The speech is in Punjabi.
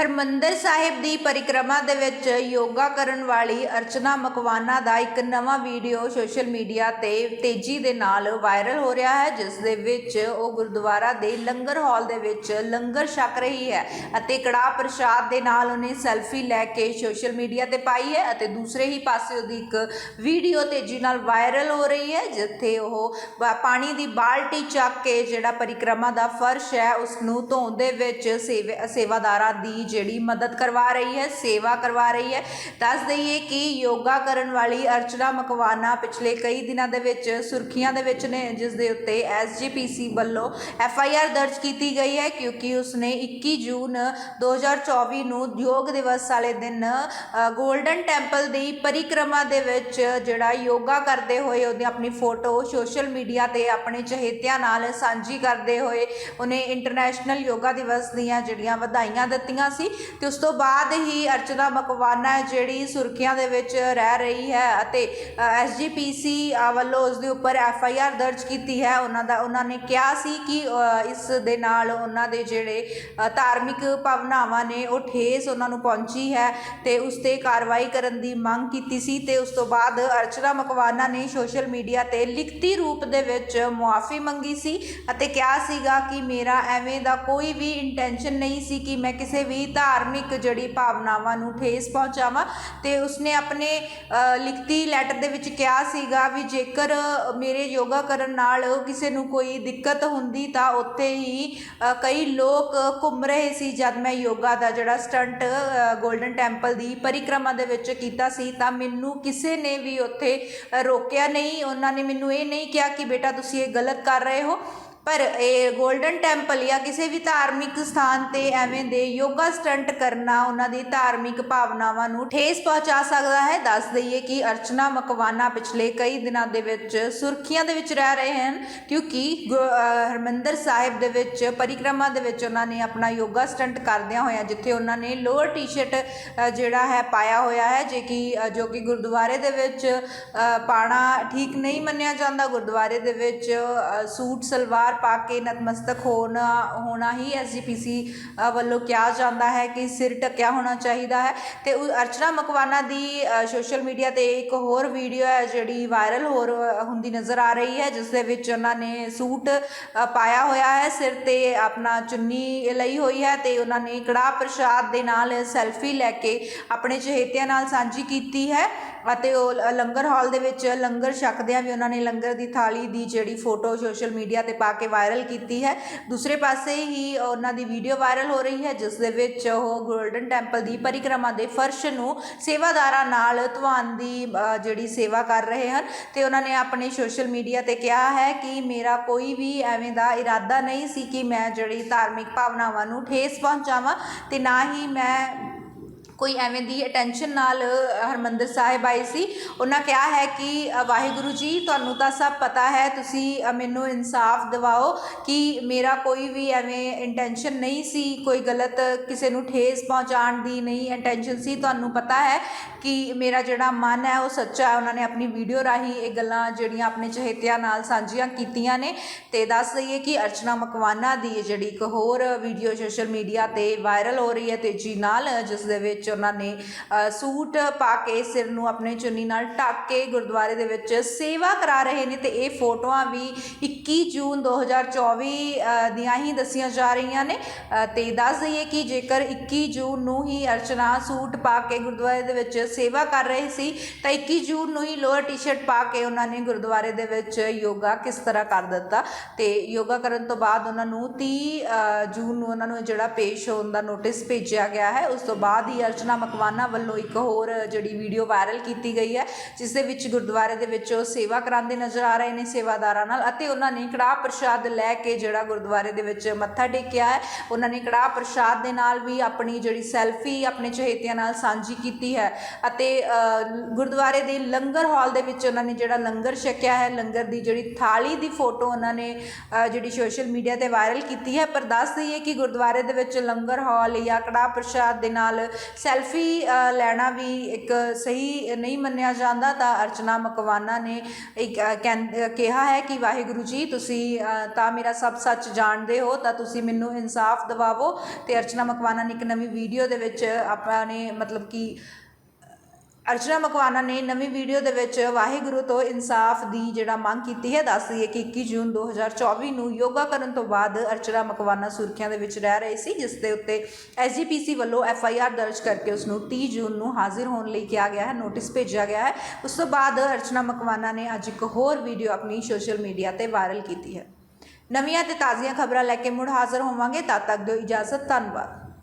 ਹਰਮੰਦਰ ਸਾਹਿਬ ਦੀ ਪਰਿਕਰਮਾ ਦੇ ਵਿੱਚ ਯੋਗਾ ਕਰਨ ਵਾਲੀ ਅਰਚਨਾ ਮਕਵਾਨਾ ਦਾ ਇੱਕ ਨਵਾਂ ਵੀਡੀਓ ਸੋਸ਼ਲ ਮੀਡੀਆ ਤੇ ਤੇਜ਼ੀ ਦੇ ਨਾਲ ਵਾਇਰਲ ਹੋ ਰਿਹਾ ਹੈ, ਜਿਸ ਦੇ ਵਿੱਚ ਉਹ ਗੁਰਦੁਆਰਾ ਦੇ ਲੰਗਰ ਹਾਲ ਦੇ ਵਿੱਚ ਲੰਗਰ ਛਕ ਰਹੀ ਹੈ ਅਤੇ ਕੜਾਹ ਪ੍ਰਸ਼ਾਦ ਦੇ ਨਾਲ ਉਹਨੇ ਸੈਲਫੀ ਲੈ ਕੇ ਸੋਸ਼ਲ ਮੀਡੀਆ ਤੇ ਪਾਈ ਹੈ ਅਤੇ ਦੂਸਰੇ ਹੀ ਪਾਸੇ ਉਹਦੀ ਇੱਕ ਵੀਡੀਓ ਤੇਜ਼ੀ ਨਾਲ ਵਾਇਰਲ ਹੋ ਰਹੀ ਹੈ, ਜਿੱਥੇ ਉਹ ਪਾਣੀ ਦੀ ਬਾਲਟੀ ਚੱਕ ਕੇ ਜਿਹੜਾ ਪਰਿਕਰਮਾ ਦਾ ਫਰਸ਼ ਹੈ ਉਸ ਨੂੰ ਧੋਣ ਦੇ ਵਿੱਚ ਸੇਵ- ਸੇਵਾਦਾਰਾਂ ਦੀ ਜਿਹੜੀ ਮਦਦ ਕਰਵਾ ਰਹੀ ਹੈ, ਸੇਵਾ ਕਰਵਾ ਰਹੀ ਹੈ। ਦੱਸ ਦਈਏ ਕਿ ਯੋਗਾ ਕਰਨ ਵਾਲੀ ਅਰਚਨਾ ਮਕਵਾਨਾ ਪਿਛਲੇ ਕਈ ਦਿਨਾਂ ਦੇ ਵਿੱਚ ਸੁਰਖੀਆਂ ਦੇ ਵਿੱਚ ਨੇ, ਜਿਸ ਦੇ ਉੱਤੇ ਐਸਜੀਪੀਸੀ ਵੱਲੋਂ ਐਫ ਆਈ ਆਰ ਦਰਜ ਕੀਤੀ ਗਈ ਹੈ, ਕਿਉਂਕਿ ਉਸਨੇ 21 ਜੂਨ 2024 ਨੂੰ ਯੋਗ ਦਿਵਸ ਵਾਲੇ ਦਿਨ ਗੋਲਡਨ ਟੈਂਪਲ ਦੀ ਪਰਿਕਰਮਾ ਦੇ ਵਿੱਚ ਜਿਹੜਾ ਯੋਗਾ ਕਰਦੇ ਹੋਏ, ਉਹਦੀ ਆਪਣੀ ਫੋਟੋ ਸੋਸ਼ਲ ਮੀਡੀਆ ਤੇ ਆਪਣੇ ਚਹੇਤਿਆਂ ਨਾਲ ਸਾਂਝੀ ਕਰਦੇ ਹੋਏ, ਉਹਨੇ ਇੰਟਰਨੈਸ਼ਨਲ ਯੋਗਾ ਦਿਵਸ ਦੀਆਂ ਜਿਹੜੀਆਂ ਵਧਾਈਆਂ ਦਿੱਤੀਆਂ ਸੀ ਤੇ ਉਸ ਤੋਂ ਬਾਅਦ ਹੀ ਅਰਚਨਾ ਮਕਵਾਨਾ ਜਿਹੜੀ ਸੁਰਖੀਆਂ ਦੇ ਵਿੱਚ ਰਹਿ ਰਹੀ ਹੈ ਅਤੇ ਐਸਜੀਪੀਸੀ ਵੱਲੋਂ ਉਸ ਦੇ ਉੱਪਰ ਐਫ ਆਈ ਆਰ ਦਰਜ ਕੀਤੀ ਹੈ। ਉਹਨਾਂ ਦਾ, ਉਹਨਾਂ ਨੇ ਕਿਹਾ ਸੀ ਕਿ ਇਸ ਦੇ ਨਾਲ ਉਹਨਾਂ ਦੇ ਜਿਹੜੇ ਧਾਰਮਿਕ ਭਾਵਨਾਵਾਂ ਨੇ, ਉਹ ਠੇਸ ਉਹਨਾਂ ਨੂੰ ਪਹੁੰਚੀ ਹੈ ਤੇ ਉਸ ਤੇ ਕਾਰਵਾਈ ਕਰਨ ਦੀ ਮੰਗ ਕੀਤੀ ਸੀ ਤੇ ਉਸ ਤੋਂ ਬਾਅਦ ਅਰਚਨਾ ਮਕਵਾਨਾ ਨੇ ਸੋਸ਼ਲ ਮੀਡੀਆ ਤੇ ਲਿਖਤੀ ਰੂਪ ਦੇ ਵਿੱਚ ਮੁਆਫੀ ਮੰਗੀ ਸੀ ਅਤੇ ਕਿਹਾ ਸੀਗਾ ਕਿ ਮੇਰਾ ਐਵੇਂ ਦਾ ਕੋਈ ਵੀ ਇੰਟੈਂਸ਼ਨ ਨਹੀਂ ਸੀ ਕਿ ਮੈਂ ਕਿਸੇ ਵੀ ਧਾਰਮਿਕ ਜਿਹੜੀ ਭਾਵਨਾਵਾਂ ਨੂੰ ਠੇਸ ਪਹੁੰਚਾਵਾਂ ਤੇ ਉਸਨੇ ਆਪਣੇ ਲਿਖਤੀ ਲੈਟਰ ਦੇ ਵਿੱਚ ਕਿਹਾ ਸੀਗਾ ਵੀ ਜੇਕਰ ਮੇਰੇ ਯੋਗਾ ਕਰਨ ਨਾਲ ਕਿਸੇ ਨੂੰ ਕੋਈ ਦਿੱਕਤ ਹੁੰਦੀ ਤਾਂ ਉੱਥੇ ਹੀ ਕਈ ਲੋਕ ਘੁੰਮ ਰਹੇ ਸੀ ਜਦ ਮੈਂ ਯੋਗਾ ਦਾ ਜਿਹੜਾ ਸਟੰਟ 골ਡਨ ਟੈਂਪਲ ਦੀ ਪਰਿਕਰਮਾ ਦੇ ਵਿੱਚ ਕੀਤਾ ਸੀ ਤਾਂ ਮੈਨੂੰ ਕਿਸੇ ਨੇ ਵੀ ਉੱਥੇ ਰੋਕਿਆ ਨਹੀਂ। ਉਹਨਾਂ ਨੇ ਮੈਨੂੰ ਇਹ ਨਹੀਂ ਕਿਹਾ ਕਿ ਬੇਟਾ ਤੁਸੀਂ ਇਹ ਗਲਤ ਕਰ ਰਹੇ ਹੋ। ਪਰ ਇਹ ਗੋਲਡਨ ਟੈਂਪਲ ਜਾਂ ਕਿਸੇ ਵੀ ਧਾਰਮਿਕ ਸਥਾਨ ਤੇ ਐਵੇਂ ਦੇ ਯੋਗਾ ਸਟੰਟ ਕਰਨਾ ਉਹਨਾਂ ਦੀ ਧਾਰਮਿਕ ਭਾਵਨਾਵਾਂ ਨੂੰ ਠੇਸ ਪਹੁੰਚਾ ਸਕਦਾ ਹੈ। ਦੱਸ ਦਈਏ ਕਿ ਅਰਚਨਾ ਮਕਵਾਨਾ ਪਿਛਲੇ ਕਈ ਦਿਨਾਂ ਦੇ ਵਿੱਚ ਸੁਰਖੀਆਂ ਦੇ ਵਿੱਚ ਰਹਿ ਰਹੇ ਹਨ ਕਿਉਂਕਿ ਗੁ- ਹਰਿਮੰਦਰ ਸਾਹਿਬ ਦੇ ਵਿੱਚ ਪਰਿਕਰਮਾ ਦੇ ਵਿੱਚ ਉਹਨਾਂ ਨੇ ਆਪਣਾ ਯੋਗਾ ਸਟੰਟ ਕਰਦਿਆਂ ਹੋਇਆਂ ਜਿੱਥੇ ਉਹਨਾਂ ਨੇ ਲੋਅਰ ਟੀ-ਸ਼ਰਟ ਜਿਹੜਾ ਹੈ ਪਾਇਆ ਹੋਇਆ ਹੈ ਜੇ ਕਿ ਜੋ ਕਿ ਗੁਰਦੁਆਰੇ ਦੇ ਵਿੱਚ ਅ, ਪਾਣਾ ਠੀਕ ਨਹੀਂ ਮੰਨਿਆ ਜਾਂਦਾ। ਗੁਰਦੁਆਰੇ ਦੇ ਵਿੱਚ ਸੂਟ ਸਲਵਾਰ ਪਾ ਕੇ ਨਤਮਸਤਕ ਹੋਣਾ ਹੋਣਾ ਹੀ ਐਸਜੀਪੀਸੀ ਵੱਲੋਂ ਕਿਹਾ ਜਾਂਦਾ ਹੈ ਕਿ ਸਿਰ ਢੱਕਿਆ ਹੋਣਾ ਚਾਹੀਦਾ ਹੈ। ਤੇ ਅਰਚਨਾ ਮਕਵਾਨਾ ਦੀ ਸੋਸ਼ਲ ਮੀਡੀਆ ਤੇ ਇੱਕ ਹੋਰ ਵੀਡੀਓ ਹੈ ਜਿਹੜੀ ਵਾਇਰਲ ਹੋਰ ਹੁੰਦੀ ਨਜ਼ਰ ਆ ਰਹੀ ਹੈ, ਜਿਸ ਦੇ ਵਿੱਚ ਉਹਨਾਂ ਨੇ ਸੂਟ ਪਾਇਆ ਹੋਇਆ ਹੈ, ਸਿਰ ਤੇ ਆਪਣਾ ਚੁੰਨੀ ਲਈ ਹੋਈ ਹੈ ਤੇ ਉਹਨਾਂ ਨੇ ਕੜਾਹ ਪ੍ਰਸ਼ਾਦ ਦੇ ਨਾਲ ਸੈਲਫੀ ਲੈ ਕੇ ਆਪਣੇ ਚਹੇਤਿਆਂ ਨਾਲ ਸਾਂਝੀ ਕੀਤੀ ਹੈ ਅਤੇ ਉਹ ਲੰਗਰ ਹਾਲ ਦੇ ਵਿੱਚ ਲੰਗਰ ਛਕਦਿਆਂ ਵੀ ਉਹਨਾਂ ਨੇ ਲੰਗਰ ਦੀ ਥਾਲੀ ਦੀ ਜਿਹੜੀ ਫੋਟੋ ਸੋਸ਼ਲ ਮੀਡੀਆ ਤੇ ਪਾ ਕੇ ਵਾਇਰਲ ਕੀਤੀ ਹੈ। ਦੂਸਰੇ ਪਾਸੇ ਹੀ ਉਹਨਾਂ ਦੀ ਵੀਡੀਓ ਵਾਇਰਲ ਹੋ ਰਹੀ ਹੈ, ਜਿਸ ਦੇ ਵਿੱਚ ਉਹ ਗੋਲਡਨ ਟੈਂਪਲ ਦੀ ਪਰਿਕਰਮਾ ਦੇ ਫਰਸ਼ ਨੂੰ ਸੇਵਾਦਾਰਾਂ ਨਾਲ ਧਵਾਉਣ ਦੀ ਜਿਹੜੀ ਸੇਵਾ ਕਰ ਰਹੇ ਹਨ। ਤੇ ਉਹਨਾਂ ਨੇ ਆਪਣੇ ਸੋਸ਼ਲ ਮੀਡੀਆ ਤੇ ਕਿਹਾ ਹੈ ਕਿ ਮੇਰਾ ਕੋਈ ਵੀ ਐਵੇਂ ਦਾ ਇਰਾਦਾ ਨਹੀਂ ਸੀ ਕਿ ਮੈਂ ਜਿਹੜੀ ਧਾਰਮਿਕ ਭਾਵਨਾਵਾਂ ਨੂੰ ਠੇਸ ਪਹੁੰਚਾਵਾਂ ਤੇ ਨਾ ਹੀ ਮੈਂ ਕੋਈ ਐਵੇਂ ਦੀ ਅਟੈਂਸ਼ਨ ਨਾਲ ਹਰਮੰਦਰ ਸਾਹਿਬ ਆਏ ਸੀ। ਉਹਨਾਂ ਕਿਹਾ ਹੈ ਕਿ ਵਾਹਿਗੁਰੂ ਜੀ, ਤੁਹਾਨੂੰ ਤਾਂ ਸਭ ਪਤਾ ਹੈ, ਤੁਸੀਂ ਮੈਨੂੰ ਇਨਸਾਫ ਦਿਵਾਓ ਕਿ ਮੇਰਾ ਕੋਈ ਵੀ ਐਵੇਂ ਇੰਟੈਂਸ਼ਨ ਨਹੀਂ ਸੀ, ਕੋਈ ਗਲਤ ਕਿਸੇ ਨੂੰ ਠੇਸ ਪਹੁੰਚਾਉਣ ਦੀ ਨਹੀਂ ਇੰਟੈਂਸ਼ਨ ਸੀ। ਤੁਹਾਨੂੰ ਪਤਾ ਹੈ ਕਿ ਮੇਰਾ ਜਿਹੜਾ ਮਨ ਹੈ, ਉਹ ਸੱਚਾ ਹੈ। ਉਹਨਾਂ ਨੇ ਆਪਣੀ ਵੀਡੀਓ ਰਾਹੀਂ ਇਹ ਗੱਲਾਂ ਜਿਹੜੀਆਂ ਆਪਣੇ ਚਹੇਤਿਆਂ ਨਾਲ ਸਾਂਝੀਆਂ ਕੀਤੀਆਂ ਨੇ। ਤੇ ਦੱਸ ਦਈਏ ਕਿ ਅਰਚਨਾ ਮਕਵਾਨਾ ਦੀ ਜਿਹੜੀ ਇੱਕ ਹੋਰ ਵੀਡੀਓ ਸੋਸ਼ਲ ਮੀਡੀਆ ਤੇ ਵਾਇਰਲ ਹੋ ਰਹੀ ਹੈ ਤੇਜ਼ੀ ਨਾਲ, ਜਿਸ ਦੇ ਵਿੱਚ ਉਹਨਾਂ ਨੇ ਸੂਟ ਪਾ ਕੇ ਸਿਰ ਨੂੰ ਆਪਣੇ ਚੁੰਨੀ ਨਾਲ ਢੱਕ ਕੇ ਗੁਰਦੁਆਰੇ ਦੇ ਵਿੱਚ ਸੇਵਾ ਕਰਾ ਰਹੇ ਨੇ ਤੇ ਇਹ ਫੋਟੋਆਂ ਵੀ 21 ਜੂਨ 2024 ਅ, ਦੀਆਂ ਹੀ ਦੱਸੀਆਂ ਜਾ ਰਹੀਆਂ ਨੇ। ਅ, ਤੇ ਦੱਸ ਦਈਏ ਕਿ ਜੇਕਰ 21 ਜੂਨ ਨੂੰ ਹੀ ਅਰਚਨਾ ਸੂਟ ਪਾ ਕੇ ਗੁਰਦੁਆਰੇ ਦੇ ਵਿੱਚ ਸੇਵਾ ਕਰ ਰਹੇ ਸੀ ਤਾਂ 21 ਜੂਨ ਨੂੰ ਹੀ ਲੋਅਰ ਟੀ-ਸ਼ਰਟ ਪਾ ਕੇ ਉਹਨਾਂ ਨੇ ਗੁਰਦੁਆਰੇ ਦੇ ਵਿੱਚ ਯੋਗਾ ਕਿਸ ਤਰ੍ਹਾਂ ਕਰ ਦਿੱਤਾ। ਤੇ ਯੋਗਾ ਕਰਨ ਤੋਂ ਬਾਅਦ ਉਹਨਾਂ ਨੂੰ 30 ਜੂਨ ਨੂੰ ਉਹਨਾਂ ਨੂੰ ਜਿਹੜਾ ਪੇਸ਼ ਹੋਣ ਦਾ ਨੋਟਿਸ ਭੇਜਿਆ ਗਿਆ ਹੈ ਉਸ ਤੋਂ ਬਾਅਦ ਹੀ ਅਰਚਨਾ ਮਕਵਾਨਾ ਵੱਲੋਂ ਇੱਕ ਹੋਰ ਜਿਹੜੀ ਵੀਡੀਓ ਵਾਇਰਲ ਕੀਤੀ ਗਈ ਹੈ, ਜਿਸ ਦੇ ਵਿੱਚ ਗੁਰਦੁਆਰੇ ਦੇ ਵਿੱਚ ਉਹ ਸੇਵਾ ਕਰਾਉਂਦੇ ਨਜ਼ਰ ਆ ਰਹੇ ਨੇ ਸੇਵਾਦਾਰਾਂ ਨਾਲ ਅਤੇ ਉਹਨਾਂ ਨੇ ਕੜਾਹ ਪ੍ਰਸ਼ਾਦ ਲੈ ਕੇ ਜਿਹੜਾ ਗੁਰਦੁਆਰੇ ਦੇ ਵਿੱਚ ਮੱਥਾ ਟੇਕਿਆ ਹੈ। ਉਹਨਾਂ ਨੇ ਕੜਾਹ ਪ੍ਰਸ਼ਾਦ ਦੇ ਨਾਲ ਵੀ ਆਪਣੀ ਜਿਹੜੀ ਸੈਲਫੀ ਆਪਣੇ ਚਹੇਤਿਆਂ ਨਾਲ ਸਾਂਝੀ ਕੀਤੀ ਹੈ ਅਤੇ ਗੁਰਦੁਆਰੇ ਦੇ ਲੰਗਰ ਹਾਲ ਦੇ ਵਿੱਚ ਉਹਨਾਂ ਨੇ ਜਿਹੜਾ ਲੰਗਰ ਛਕਿਆ ਹੈ, ਲੰਗਰ ਦੀ ਜਿਹੜੀ ਥਾਲੀ ਦੀ ਫੋਟੋ ਉਹਨਾਂ ਨੇ ਜਿਹੜੀ ਸੋਸ਼ਲ ਮੀਡੀਆ ਤੇ ਵਾਇਰਲ ਕੀਤੀ ਹੈ। ਪਰ ਦੱਸ ਦਈਏ ਕਿ ਗੁਰਦੁਆਰੇ ਦੇ ਵਿੱਚ ਲੰਗਰ ਹਾਲ ਜਾਂ ਕੜਾਹ ਪ੍ਰਸ਼ਾਦ ਦੇ ਨਾਲ ਸੈਲਫੀ ਲੈਣਾ ਵੀ ਇੱਕ ਸਹੀ ਨਹੀਂ ਮੰਨਿਆ ਜਾਂਦਾ ਤਾਂ ਅਰਚਨਾ ਮਕਵਾਨਾ ਨੇ ਇੱਕ ਕਹਿੰ- ਕਿਹਾ ਹੈ ਕਿ ਵਾਹਿਗੁਰੂ ਜੀ, ਤੁਸੀਂ ਤਾਂ ਮੇਰਾ ਸਭ ਸੱਚ ਜਾਣਦੇ ਹੋ, ਤਾਂ ਤੁਸੀਂ ਮੈਨੂੰ ਇਨਸਾਫ ਦਿਵਾਵੋ। ਤੇ ਅਰਚਨਾ ਮਕਵਾਨਾ ਨੇ ਇੱਕ ਨਵੀਂ ਵੀਡੀਓ ਦੇ ਵਿੱਚ ਆਪਾਂ ਨੇ ਮਤਲਬ ਕਿ ਅਰਚਨਾ ਮਕਵਾਨਾ ਨੇ ਨਵੀਂ ਵੀਡੀਓ ਦੇ ਵਿੱਚ ਵਾਹਿਗੁਰੂ ਤੋਂ ਇਨਸਾਫ ਦੀ ਜਿਹੜਾ ਮੰਗ ਕੀਤੀ ਹੈ ਦੱਸ ਦਈਏ ਕਿ 21 ਜੂਨ 2024 ਨੂੰ ਯੋਗਾ ਕਰਨ ਤੋਂ ਬਾਅਦ ਅਰਚਨਾ ਮਕਵਾਨਾ ਸੁਰਖੀਆਂ ਦੇ ਵਿੱਚ ਰਹਿ ਰਹੀ ਸੀ, ਜਿਸ ਦੇ ਉੱਤੇ ਐਸਜੀਪੀਸੀ ਵੱਲੋਂ ਐਫ ਆਈ ਆਰ ਦਰਜ ਕਰਕੇ ਉਸ ਨੂੰ 30 ਜੂਨ ਨੂੰ ਹਾਜ਼ਰ ਹੋਣ ਲਈ ਕਿਹਾ ਗਿਆ ਹੈ, ਨੋਟਿਸ ਭੇਜਿਆ ਗਿਆ ਹੈ। ਉਸ ਤੋਂ ਬਾਅਦ ਅਰਚਨਾ ਮਕਵਾਨਾ ਨੇ ਅੱਜ ਇੱਕ ਹੋਰ ਵੀਡੀਓ ਆਪਣੀ ਸੋਸ਼ਲ ਮੀਡੀਆ ਤੇ ਵਾਇਰਲ ਕੀਤੀ ਹੈ। ਨਵੀਆਂ ਤੇ ਤਾਜ਼ੀਆਂ ਖਬਰਾਂ ਲੈ ਕੇ ਮੁੜ ਹਾਜ਼ਰ ਹੋਵਾਂਗੇ, ਤਦ ਤੱਕ ਦਿਓ ਇਜਾਜ਼ਤ, ਧੰਨਵਾਦ।